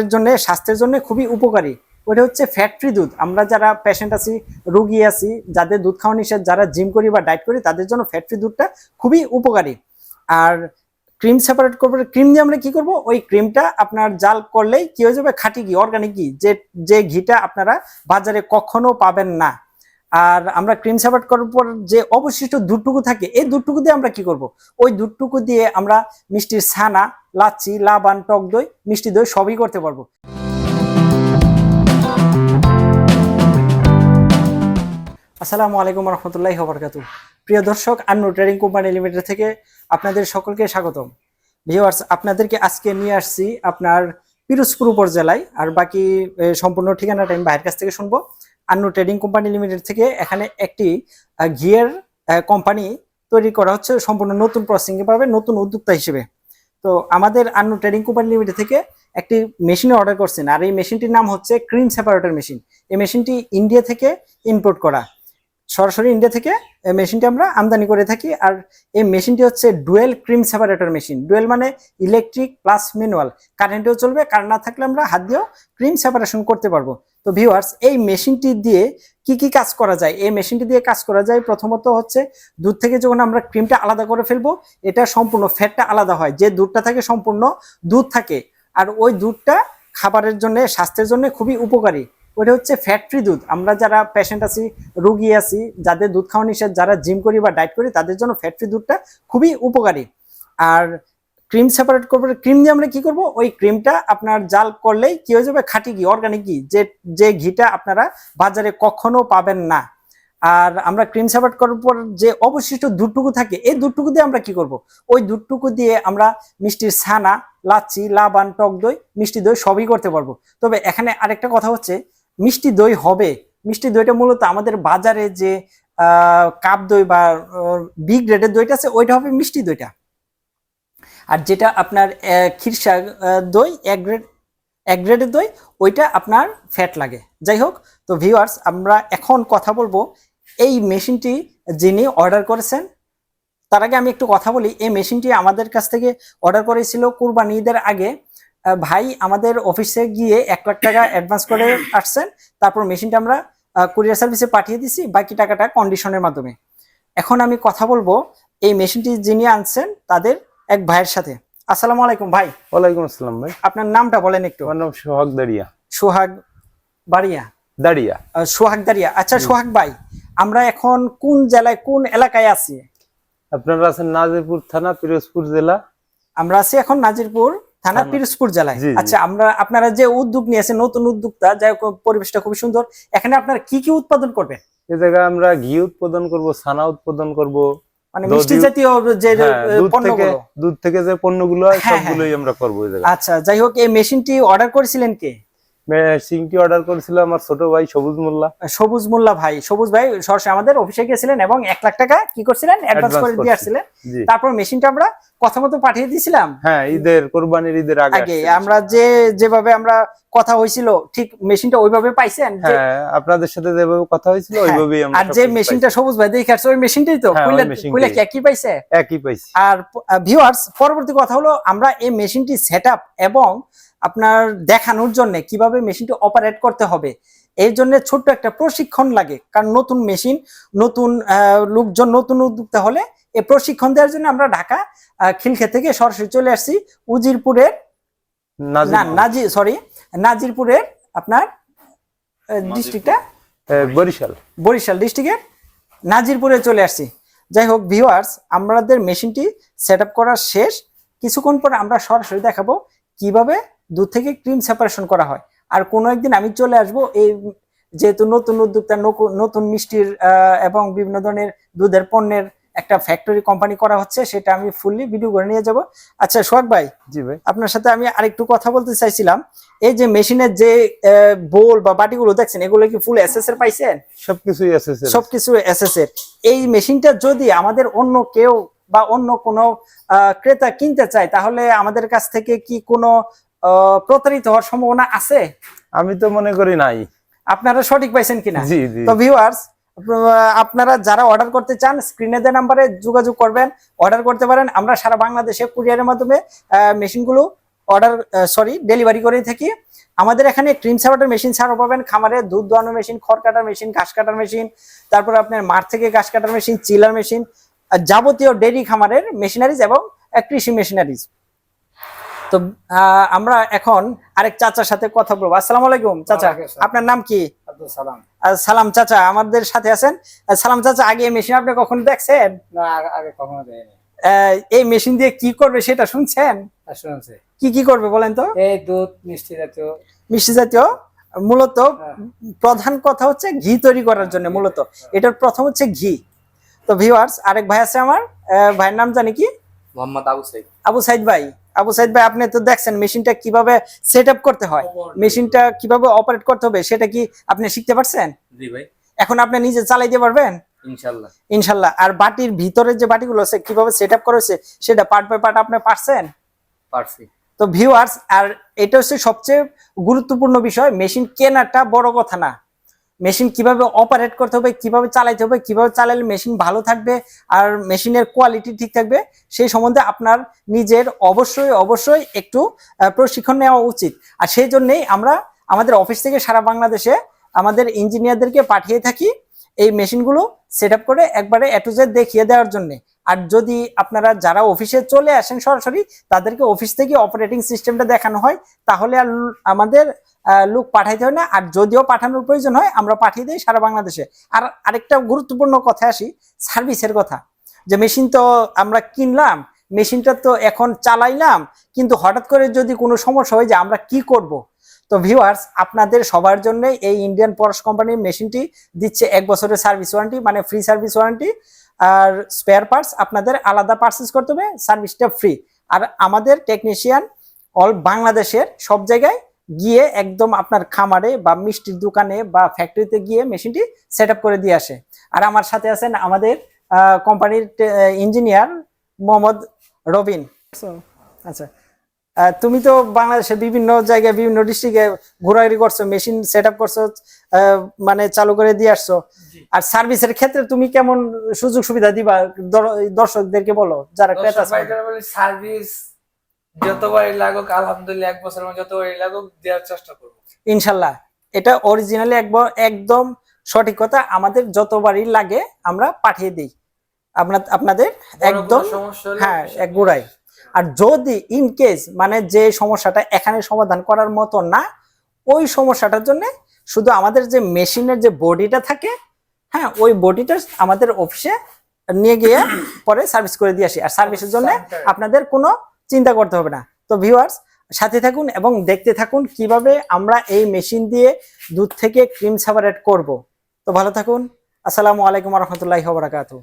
এর জন্য, স্বাস্থ্যের জন্য খুবই উপকারী। ওটা হচ্ছে ফ্যাট ফ্রি দুধ। আমরা যারা পেশেন্ট আছি, রুগী আছি, যাদের দুধ খাওয়া নিষেধ, যারা জিম করি বা ডায়েট করি, তাদের জন্য ফ্যাট ফ্রি দুধটা খুবই উপকারী। আর ক্রিম সেপারেট করব ক্রিম দিয়ে আমরা কি করব? ওই ক্রিমটা আপনার জাল করলেই কি হয়ে যাবে? খাঁটি ঘি অর্গানিক ঘি। যে যে ঘিটা আপনারা বাজারে কখনো পাবেন না। আর আমরা ক্রিম সেপারেট করার পর যে অবশিষ্ট দুধটুকু থাকে, এই দুধটুকু দিয়ে আমরা কি করব? ওই দুধটুকু দিয়ে আমরা মিষ্টির ছানা, লাচ্ছি, লাবান, টক দই, মিষ্টি দই সবই করতে পারব। আসসালামু আলাইকুম রহমতুল্লাহ বরকাতু প্রিয় দর্শক, আন্নু ট্রেডিং কোম্পানি লিমিটেড থেকে আপনাদের সকলকে স্বাগতম। ভিউয়ার্স, আপনাদেরকে আজকে নিয়ে আসছি আপনার পিরোজপুর উপজেলায়। আর বাকি সম্পূর্ণ ঠিকানাটা আমি বাইরের কাছ থেকে শুনব। আন্নু ট্রেডিং কোম্পানি লিমিটেড থেকে এখানে একটি ঘিয়ের কোম্পানি তৈরি করা হচ্ছে। সম্পূর্ণ নতুন প্রসেসিং পাবে নতুন উদ্যোক্তা হিসেবে। তো আমাদের আন্নু ট্রেডিং কোম্পানি লিমিটেড থেকে একটি মেশিন অর্ডার করছেন। আর এই মেশিনটির নাম হচ্ছে ক্রিম সেপারেটর মেশিন এই মেশিনটি ইন্ডিয়া থেকে ইম্পোর্ট করা। সরাসরি ইন্ডিয়া থেকে এই মেশিনটি আমরা আমদানি করে থাকি। আর এই মেশিনটি হচ্ছে dual cream separator machine dual মানে ইলেকট্রিক প্লাস ম্যানুয়াল কারেন্টেও চলবে কারেন্ট না থাকলে আমরা হাত দিয়েও ক্রিম সেপারেশন করতে পারব। তো ভিউয়ার্স এই মেশিনটি দিয়ে কি কি কাজ করা যায়? এই মেশিনটি দিয়ে কাজ করা যায় প্রথমত হচ্ছে দুধ থেকে যখন আমরা ক্রিমটা আলাদা করে ফেলব, এটা সম্পূর্ণ ফ্যাটটা আলাদা হয়। যে দুধটা থাকে সম্পূর্ণ দুধ থাকে। আর ওই দুধটা খাবারের জন্য, স্বাস্থ্যের জন্য খুবই উপকারী। ওটা হচ্ছে ফ্যাট ফ্রি দুধ। আমরা যারা পেশেন্ট আছি, রুগী আছি, যাদের দুধ খাওয়া নিষেধ, যারা জিম করি বা ডায়েট করি, তাদের জন্য ফ্যাট ফ্রি দুধটা খুবই উপকারী। আর ক্রিম সেপারেট করব ক্রিম দিয়ে আমরা কি করব? ওই ক্রিমটা আপনার জাল করলেই কি হয়ে যাবে? খাঁটি ঘি অর্গানিক ঘি। যে যে ঘিটা আপনারা বাজারে কখনো পাবেন না। আর আমরা ক্রিম সেপারেট করার পর যে অবশিষ্ট দুধটুকু থাকে, এই দুধটুকু দিয়ে আমরা কি করব? ওই দুধটুকু দিয়ে আমরা মিষ্টির ছানা, লাচ্ছি, লাবান, টক দই, মিষ্টি দই সবই করতে পারব। তবে এখানে আরেকটা কথা হচ্ছে মিষ্টি দই হবে। মিষ্টি দইটা মূলত আমাদের বাজারে যে কাপ দই বা বিগ গ্রেডের দইটা আছে, ওইটা হবে মিষ্টি দইটা। আর যেটা আপনার খিরসা দই, এক গ্রেড এক গ্রেডের দই, ওইটা আপনার ফ্যাট লাগে। যাই হোক, তো ভিউয়ার্স আমরা এখন কথা বলব এই মেশিনটি যিনি অর্ডার করেছেন। তার আগে আমি একটু কথা বলি, এই মেশিনটি আমাদের কাছ থেকে অর্ডার করেছিল কুরবানি ঈদের আগে। ভাই আমাদের অফিসে গিয়ে এক লাখ টাকা অ্যাডভান্স করে আসছেন। তারপর মেশিনটা আমরা কুরিয়ার সার্ভিসে পাঠিয়ে দিছি বাকি টাকাটা কন্ডিশনের মাধ্যমে। এখন আমি কথা বলব এই মেশিনটি যিনি আনছেন তাদের এক ভাইয়ের সাথে। আসসালামু আলাইকুম ভাই। ওয়ালাইকুম আসসালাম ভাই। আপনার নামটা বলেন একটু। আমার নাম সোহাগ দাঁড়িয়া। সোহাগ বাড়িয়া। দাঁড়িয়া। সোহাগ দাঁড়িয়া। আচ্ছা সোহাগ ভাই আমরা এখন কোন জেলায় কোন এলাকায় আছি? আপনারা আছেন নাজিরপুর থানা পিরোজপুর জেলা। আমরা আছি এখন নাজিরপুর থানা। পিরোজপুর জেলায়। আচ্ছা আমরা আপনারা যে উদ্যোগ নিয়েছেন নতুন উদ্যোগটা যাই পরিবেশটা খুবই সুন্দর এখানে আপনারা কি কি উৎপাদন করবেন এ জায়গায় আমরা ঘি উৎপাদন করব ছানা উৎপাদন করব মানে মিষ্টি জাতীয় যে হ্যাঁ, দুধ থেকে পণ্যগুলো দুধ থেকে যে পণ্যগুলো হয় হ্যাঁ, হ্যাঁ। সবগুলোই আমরা করব এই জায়গায় আচ্ছা যাই হোক এই মেশিনটি অর্ডার করেছিলেন কে সিংটি অর্ডার করেছিল আমার ছোট ভাই সবুজ মোল্লা। সবুজ মোল্লা ভাই সবুজ ভাই সরাসরি আমাদের অফিসে গিয়েছিলেন এবং এক লাখ টাকা কি করছিলেন? অ্যাডভান্স করে দিয়ে আসছিলেন। তারপর মেশিনটা আমরা কথা মতো পাঠিয়ে দিয়েছিলাম। হ্যাঁ ঈদের কোরবানির ঈদের আগে আমরা যে যেভাবে আমরা কথা হয়েছিল ঠিক মেশিনটা ওইভাবে পাইছেন হ্যাঁ আপনাদের সাথে যেভাবে কথা হয়েছিল হ্যাঁ, ওইভাবেই আমরা আর যে মেশিনটা সবুজ ভাই দেখে আসছে ওই মেশিনটাই তো। হ্যাঁ, কুইলা- একই পাইছে? একই পাইছি। আর ভিউয়ার্স পরবর্তী কথা হলো আমরা এই মেশিনটি সেট এবং আপনার দেখানোর জন্য কীভাবে মেশিনটি অপারেট করতে হবে এর জন্য ছোট্ট একটা প্রশিক্ষণ লাগে। কারণ নতুন মেশিন নতুন লোকজন নতুন উদ্যোক্তা হলে এই প্রশিক্ষণ দেওয়ার জন্য আমরা ঢাকা খিলখে থেকে সরাসরি চলে আসছি। উজিরপুরের না। নাজি সরি নাজিরপুরের আপনার ডিস্ট্রিক্টটা বরিশাল। বরিশাল ডিস্ট্রিক্টের নাজিরপুরে চলে আসছি। যাই হোক ভিউয়ার্স আমাদের মেশিনটি সেট আপ করা শেষ। কিছুক্ষণ পর আমরা সরাসরি দেখাবো কীভাবে দুধ থেকে ক্রিম সেপারেশন করা হয়। আর কোনো একদিন আমি চলে আসব এই যেহেতু নতুন উদ্যোক্তা নতুন মিষ্টির এবং বিভিন্ন ধরনের দুধের পণ্যের একটা ফ্যাক্টরি কোম্পানি করা হচ্ছে সেটা আমি ফুললি ভিডিও করে নিয়ে যাব। আচ্ছা সোহাগ ভাই জি ভাই। আপনার সাথে আমি আরেকটু কথা বলতে চাইছিলাম। এই যে মেশিনের যে বোল বা বাটিগুলো দেখছেন এগুলো কি ফুল এসএস এর পাইছেন? সবকিছুই আছে স্যার সবকিছু এসএস এর। এই মেশিনটা যদি আমাদের অন্য কেউ বা অন্য কোনো ক্রেতা কিনতে চায় তাহলে আমাদের কাছ থেকে কি কোনো প্রতারিত হওয়ার সম্ভাবনা আছে? আমি তো মনে করি নাই। আপনারা সঠিক পাইছেন কিনা? তো ভিউয়ার্স আপনারা যারা অর্ডার করতে চান স্ক্রিনে দেওয়া নাম্বারে যোগাযোগ করবেন অর্ডার করতে পারেন। আমরা সারা বাংলাদেশে কুরিয়ারের মাধ্যমে মেশিনগুলো অর্ডার সরি ডেলিভারি করে থাকি। আমাদের এখানে ক্রিম সাবাটার মেশিন ছাড়াও পাবেন। খামারে দুধ দোয়ানোর মেশিন খড় কাটার মেশিন ঘাস কাটার মেশিন তারপর আপনার মাঠ থেকে ঘাস কাটার মেশিন চিলার মেশিন যাবতীয় ডেরি খামারের মেশিনারিজ এবং কৃষি মেশিনারিজ তো আহ, আমরা এখন আরেক চাচার সাথে কথা বলব। আসসালামু আলাইকুম চাচা। আপনার নাম কি? সালাম। সালাম চাচা আমাদের সাথে আছেন? সালাম চাচা আগে মেশিন আপনি কখন দেখছেন? না আগে- আগে কখনো দেয়নি এই মেশিন দিয়ে কি করবে সেটা শুনছেন? শুনছে। কি কি করবে বলেন তো? এই দুধ মিষ্টি জাতীয়। মিষ্টি জাতীয়। মূলত হ্যাঁ। প্রধান কথা হচ্ছে ঘি তৈরি করার জন্য মূলত। এটার প্রথম হচ্ছে ঘি। তো ভিউয়ার্স আরেক ভাই আছে আমার। ভাইয়ের নাম জানি কি? মোহাম্মদ আবু সাইদ। আবু সাইদ ভাই। আবু সাইদ ভাই আপনি তো দেখছেন মেশিনটা কীভাবে সেট করতে হয়? মেশিনটা কীভাবে অপারেট করতে হবে সেটা কি আপনি শিখতে পারছেন? জি ভাই। এখন আপনি নিজে চালাইতে পারবেন? ইনশাল্লাহ। ইনশাল্লাহ। আর বাটির ভিতরে যে বাটিগুলো আছে কীভাবে সেট আপ করেছে সেটা পার্ট বাই পার্ট আপনি পারছেন? পারছি। তো ভিউয়ার্স আর এটা হচ্ছে সবচেয়ে গুরুত্বপূর্ণ বিষয় মেশিন কেনাটা বড় কথা না। মেশিন কীভাবে অপারেট করতে হবে, কীভাবে চালাইতে হবে, কীভাবে চালালে মেশিন ভালো থাকবে আর মেশিনের কোয়ালিটি ঠিক থাকবে, সেই সম্বন্ধে আপনার নিজের অবশ্যই অবশ্যই একটু প্রশিক্ষণ নেওয়া উচিত। আর সেই জন্যেই আমরা আমাদের অফিস থেকে সারা বাংলাদেশে আমাদের ইঞ্জিনিয়ারদেরকে পাঠিয়ে থাকি এই মেশিনগুলো সেট করে একবারে জেড দেখিয়ে দেওয়ার জন্য। আর যদি আপনারা যারা অফিসে চলে আসেন সরাসরি, তাদেরকে অফিস থেকে অপারেটিং সিস্টেমটা দেখানো হয়, তাহলে আর আমাদের লোক পাঠাইতে হয় না। আর যদিও পাঠানোর প্রয়োজন হয়, আমরা পাঠিয়ে দিই সারা বাংলাদেশে। আর আরেকটা গুরুত্বপূর্ণ কথা আসি সার্ভিসের কথা। যে মেশিন তো আমরা কিনলাম মেশিনটা তো এখন চালাইলাম, কিন্তু হঠাৎ করে যদি কোনো সমস্যা হয় যে আমরা কি করব? তো ভিউয়ার্স আপনাদের সবার জন্য এই ইন্ডিয়ান পরশ কোম্পানির মেশিনটি দিচ্ছে এক বছরের সার্ভিস ওয়ারেন্টি মানে ফ্রি সার্ভিস ওয়ারেন্টি আর স্পেয়ার পার্টস আপনাদের আলাদা পার্সেস করতে হবে সার্ভিসটা ফ্রি আর আমাদের টেকনিশিয়ান অল বাংলাদেশের সব জায়গায় গিয়ে একদম আপনার খামারে বা মিষ্টির দোকানে বা ফ্যাক্টরিতে গিয়ে মেশিনটি সেট আপ করে দিয়ে আসে। আর আমার সাথে আছেন আমাদের কোম্পানির ইঞ্জিনিয়ার মোহাম্মদ রবিন। আচ্ছা। তুমি তো বাংলাদেশের বিভিন্ন জায়গায় বিভিন্ন ডিস্ট্রিক্টে ঘোরাঘুরি করছ মেশিন সেট আপ করছ মানে চালু করে দিয়ে আসছো। আর সার্ভিসের ক্ষেত্রে তুমি কেমন সুযোগ সুবিধা দিবা? দর- দর্শকদেরকে বলো যারা ক্রেতা সার্ভিস যতবারই লাগুক আলহামদুলিল্লাহ এক বছরের মধ্যে যতবারই লাগুক দেওয়ার চেষ্টা করব। ইনশাল্লাহ এটা অরিজিনালি একবার একদম সঠিক কথা আমাদের যতবারই লাগে আমরা পাঠিয়ে দিই। আপনাদের একদম হ্যাঁ এক গোড়াই আর যদি ইন কেস মানে যে সমস্যাটা এখানে সমাধান করার মতো না ওই সমস্যাটার জন্য শুধু আমাদের যে মেশিনের যে বডিটা থাকে হ্যাঁ ওই বডিটা আমাদের অফিসে নিয়ে গিয়ে পরে সার্ভিস করে দিয়ে আসি। আর সার্ভিসের জন্য আপনাদের কোনো চিন্তা করতে হবে না। তো ভিউয়ার্স সাথে থাকুন এবং দেখতে থাকুন কীভাবে আমরা এই মেশিন দিয়ে দুধ থেকে ক্রিম সেপারেট করব। তো ভালো থাকুন। আসসালামু আলাইকুম রহমতুল্লাহ বারাকাতু